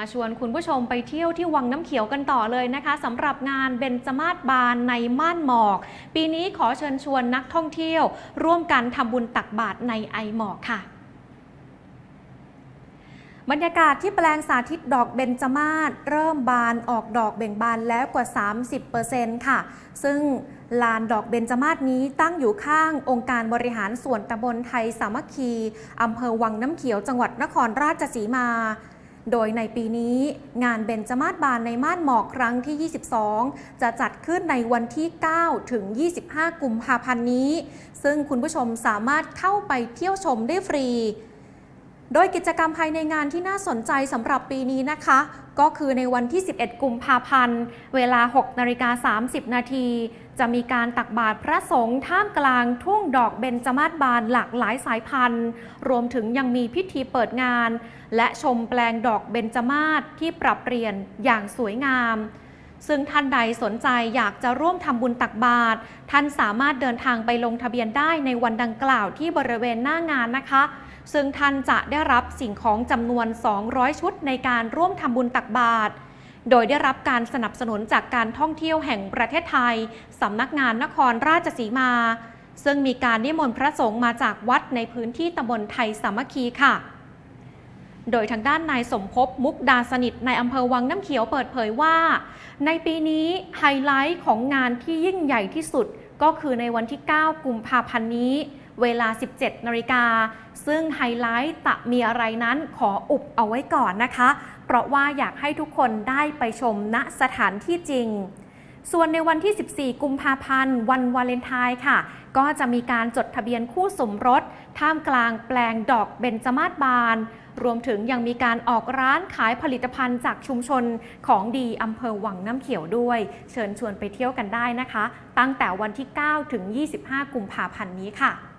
มาชวนคุณผู้ชมไปเที่ยวที่วังน้ำเขียวกันต่อเลยนะคะสำหรับงานเบญจมาศบานในม่านหมอก ปีนี้ขอเชิญชวนนักท่องเที่ยว ร่วมกันทำบุญตักบาตรในไอหมอกค่ะบรรยากาศที่แปลงสาธิตดอกเบญจมาศเริ่มบานออกดอกเบ่งบานแล้วกว่า 30%ค่ะ ซึ่งลานดอกเบญจมาศนี้ตั้งอยู่ข้างองค์การบริหารส่วนตำบลไทยสามัคคีอำเภอวังน้ำเขียวจังหวัดนครราชสีมา โดยในปีนี้งานเบญจมาศบานในม่านหมอกครั้งที่ 22 จะจัดขึ้นในวันที่ 9 ถึง 25 กุมภาพันธ์นี้ ซึ่งคุณผู้ชมสามารถเข้าไปเที่ยวชมได้ฟรี โดยกิจกรรมภายในงานที่น่าสนใจสำหรับปีนี้นะคะ ก็คือในวันที่ 11 กุมภาพันธ์ เวลา 6 นาฬิกา 30 นาที จะมีการตักบาตรพระสงฆ์ท่ามกลางทุ่งดอกเบญจมาศบานหลากหลายสายพันธุ์ รวมถึงยังมีพิธีเปิดงาน และชมแปลงดอกเบญจมาศที่ปรับเปลี่ยนอย่างสวยงามซึ่งท่านใดสนใจอยากจะร่วมทำบุญตักบาตรท่านสามารถเดินทางไปลงทะเบียนได้ในวันดังกล่าวที่บริเวณหน้างานนะคะ ซึ่งท่านจะได้รับสิ่งของจำนวน 200 ชุดในการร่วมทำบุญตักบาตรโดยได้รับการสนับสนุนจากการท่องเที่ยวแห่งประเทศไทย สำนักงานนครราชสีมา ซึ่งมีการนิมนต์พระสงฆ์มาจากวัดในพื้นที่ตำบลไทยสามัคคีค่ะ โดยทางด้านนายสมภพมุกดาสนิทในอำเภอวังน้ำเขียวเปิดเผยว่า ในปีนี้ไฮไลท์ของงานที่ยิ่งใหญ่ที่สุดก็คือในวันที่ 9 กุมภาพันธ์นี้ เวลา 17 นาฬิกา ซึ่งไฮไลท์จะมีอะไรนั้นขออุบเอาไว้ก่อนนะคะ เพราะว่าอยากให้ทุกคนได้ไปชมณสถานที่จริง ส่วนในวันที่ 14 กุมภาพันธ์ วันวาเลนไทน์ค่ะ ก็จะมีการจดทะเบียนคู่สมรส ท่ามกลางแปลงดอกเบญจมาศบาน รวมถึงยังมีการออกร้านขายผลิตภัณฑ์จากชุมชนของดีอำเภอวังน้ำเขียวด้วย เชิญชวนไปเที่ยวกันได้นะคะ ตั้งแต่วันที่ 9 ถึง 25 กุมภาพันธ์นี้ค่ะ